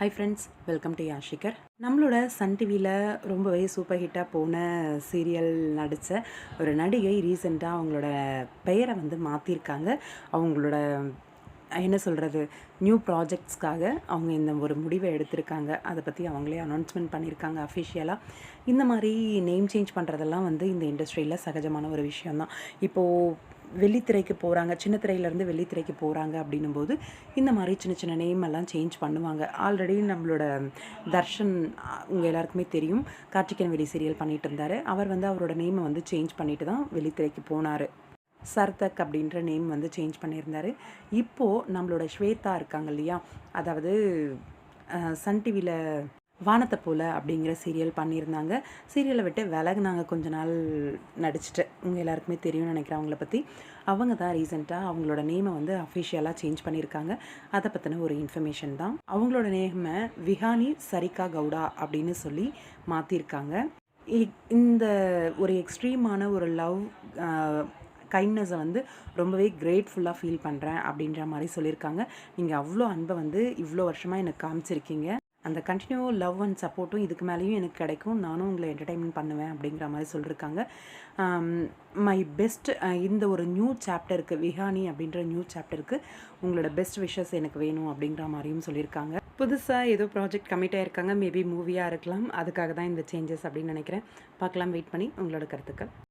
High friends welcome to யாஷிகர் நம்மளோட Sun டிவியில் ரொம்பவே சூப்பர் ஹிட்டாக போன சீரியல் நடித்த ஒரு நடிகை ரீசெண்டாக அவங்களோட பெயரை வந்து மாற்றிருக்காங்க அவங்களோட என்ன சொல்கிறது நியூ ப்ராஜெக்ட்ஸ்க்காக அவங்க இந்த ஒரு முடிவை எடுத்திருக்காங்க. அதை பற்றி அவங்களே அனௌன்ஸ்மெண்ட் பண்ணியிருக்காங்க அஃபிஷியலாக இந்த மாதிரி நேம் சேஞ்ச் பண்ணுறதெல்லாம் வந்து இந்த இண்டஸ்ட்ரியில் சகஜமான ஒரு விஷயந்தான் இப்போது வெள்ளித்திரைக்கு போகிறாங்க சின்ன திரையிலேருந்து வெள்ளித்திரைக்கு போகிறாங்க அப்படின்னும் போது இந்த மாதிரி சின்ன சின்ன நேம் எல்லாம் சேஞ்ச் பண்ணுவாங்க. ஆல்ரெடி நம்மளோட தர்ஷன் உங்கள் எல்லாருக்குமே தெரியும். கார்த்திகன் வெளி சீரியல் பண்ணிட்டு இருந்தார். அவர் வந்து அவரோட நேமை வந்து சேஞ்ச் பண்ணிட்டு தான் வெள்ளித்திரைக்கு போனார். சர்தக் அப்படின்ற நேம் வந்து சேஞ்ச் பண்ணியிருந்தார். இப்போது நம்மளோட ஸ்வேதா இருக்காங்க இல்லையா? அதாவது சன் டிவியில் வானத்தை போல் அப்படிங்கிற சீரியல் பண்ணியிருந்தாங்க. சீரியலை விட்டு விலகுனாங்க கொஞ்ச நாள் நடிச்சிட்டு. உங்கள் எல்லாருக்குமே தெரியும்னு நினைக்கிறேன் அவங்கள பற்றி அவங்க தான் ரீசெண்டாக அவங்களோட நேமை வந்து அஃபிஷியலாக சேஞ்ச் பண்ணியிருக்காங்க. அதை பற்றின ஒரு இன்ஃபர்மேஷன் தான். அவங்களோட நேமை விஹானி சரிகா கவுடா அப்படின்னு சொல்லி மாற்றிருக்காங்க இ- இந்த ஒரு எக்ஸ்ட்ரீமான ஒரு லவ் கைண்ட்னஸை வந்து ரொம்பவே கிரேட்ஃபுல்லாக ஃபீல் பண்ணுறேன் அப்படின்ற மாதிரி சொல்லியிருக்காங்க. நீங்கள் அவ்வளோ அன்பை வந்து இவ்வளோ வருஷமாக எனக்கு காமிச்சிருக்கீங்க. அந்த கண்டினியூ லவ் அண்ட் சப்போர்ட்டும் இதுக்கு மேலேயும் எனக்கு கிடைக்கும். நானும் உங்களை என்டர்டைன்மெண்ட் பண்ணுவேன் அப்படிங்கிற மாதிரி சொல்லியிருக்காங்க மை um, பெஸ்ட் uh, இந்த ஒரு நியூ சாப்டருக்கு விஹானி அப்படின்ற நியூ சாப்டருக்கு உங்களோட பெஸ்ட் விஷஸ் எனக்கு வேணும் அப்படிங்கிற மாதிரியும் சொல்லியிருக்காங்க புதுசாக ஏதோ ப்ராஜெக்ட் கமிட் ஆகிருக்காங்க மேபி மூவியாக இருக்கலாம். அதுக்காக தான் இந்த சேஞ்சஸ் அப்படின்னு நினைக்கிறேன். பார்க்கலாம் வெயிட் பண்ணி உங்களோட கருத்துக்கள்.